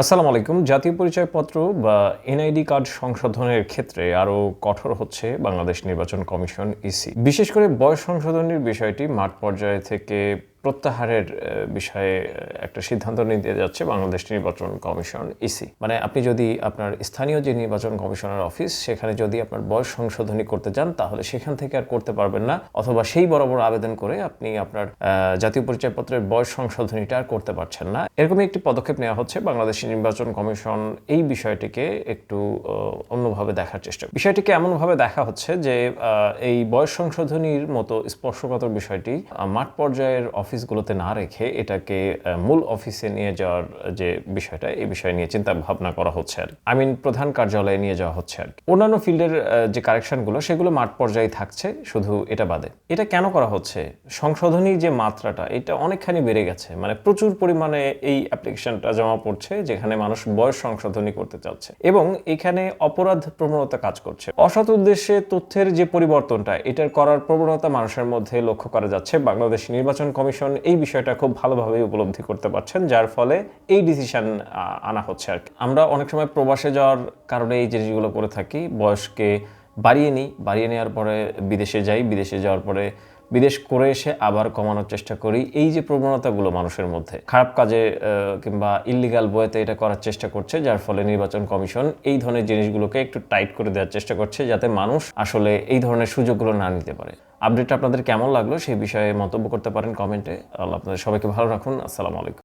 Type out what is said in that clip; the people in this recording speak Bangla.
আসসালামু আলাইকুম। জাতীয় পরিচয়পত্র বা এনআইডি কার্ড সংশোধনের ক্ষেত্রে আরও কঠোর হচ্ছে বাংলাদেশ নির্বাচন কমিশন, ইসি। বিশেষ করে বয়স সংশোধনের বিষয়টি মাঠ পর্যায়ে থেকে প্রত্যাহারের বিষয়ে একটা সিদ্ধান্ত নিতে যাচ্ছে বাংলাদেশ নির্বাচন কমিশন, ইসি। মানে আপনি যদি আপনার স্থানীয় যে নির্বাচন কমিশনের অফিস, সেখানে যদি আপনার বয়স সংশোধনী করতে চান তাহলে সেখান থেকে আর করতে পারবেন না। অথবা সেই বরাবর আবেদন করে আপনি আপনার জাতীয় পরিচয়পত্রের বয়স সংশোধনীটা আর করতে পারছেন না। এরকমই একটি পদক্ষেপ নেওয়া হচ্ছে বাংলাদেশ নির্বাচন কমিশন এই বিষয়টিকে একটু অন্যভাবে দেখার চেষ্টা। বিষয়টিকে এমনভাবে দেখা হচ্ছে যে এই বয়স সংশোধনীর মতো স্পর্শকাতর বিষয়টি মাঠ পর্যায়ের অফিসগুলোতে না রেখে এটাকে মূল অফিসে নিয়ে যাওয়ার যে বিষয়টা, এই বিষয় নিয়ে চিন্তা ভাবনা করা হচ্ছে আর আই মিন প্রধান কার্যালয়ে নিয়ে যাওয়া হচ্ছে আর অন্যান্য ফিল্ডের যে কারেকশনগুলো, সেগুলো মাঠ পর্যায়ে থাকছে, শুধু এটা বাদে। এটা কেন করা হচ্ছে? সংশোধনী যে মাত্রাটা, এটা অনেকখানি বেড়ে গেছে। মানে প্রচুর পরিমাণে এই অ্যাপ্লিকেশনটা জমা পড়ছে, যেখানে মানুষ বয়স সংশোধনী করতে চাচ্ছে। এবং এখানে অপরাধ প্রবণতা কাজ করছে। অসৎ উদ্দেশ্যে তথ্যের যে পরিবর্তনটা, এটার করার প্রবণতা মানুষের মধ্যে লক্ষ্য করা যাচ্ছে। বাংলাদেশ নির্বাচন কমিশন এই বিষয়টা খুব ভালোভাবে উপলব্ধি করতে পারছেন, যার ফলে এই ডিসিশন আনা হচ্ছে আর কি। আমরা অনেক সময় প্রবাসে যাওয়ার কারণে এই জিনিসগুলো করে থাকি, বয়সকে বাড়িয়ে নিই, বাড়িয়ে নেওয়ার পরে বিদেশে যাই, বিদেশে যাওয়ার পরে বিদেশ করে এসে আবার কমানোর চেষ্টা করি। এই যে প্রবণতাগুলো মানুষের মধ্যে, খারাপ কাজে কিংবা ইল্লিগাল বয়েতে এটা করার চেষ্টা করছে, যার ফলে নির্বাচন কমিশন এই ধরনের জিনিসগুলোকে একটু টাইট করে দেওয়ার চেষ্টা করছে, যাতে মানুষ আসলে এই ধরনের সুযোগগুলো না নিতে পারে। আপডেটটা আপনাদের কেমন লাগল সেই বিষয়ে মন্তব্য করতে পারেন কমেন্টে। আল্লাহ আপনাদের সবাইকে ভালো রাখুন। আসসালামু আলাইকুম।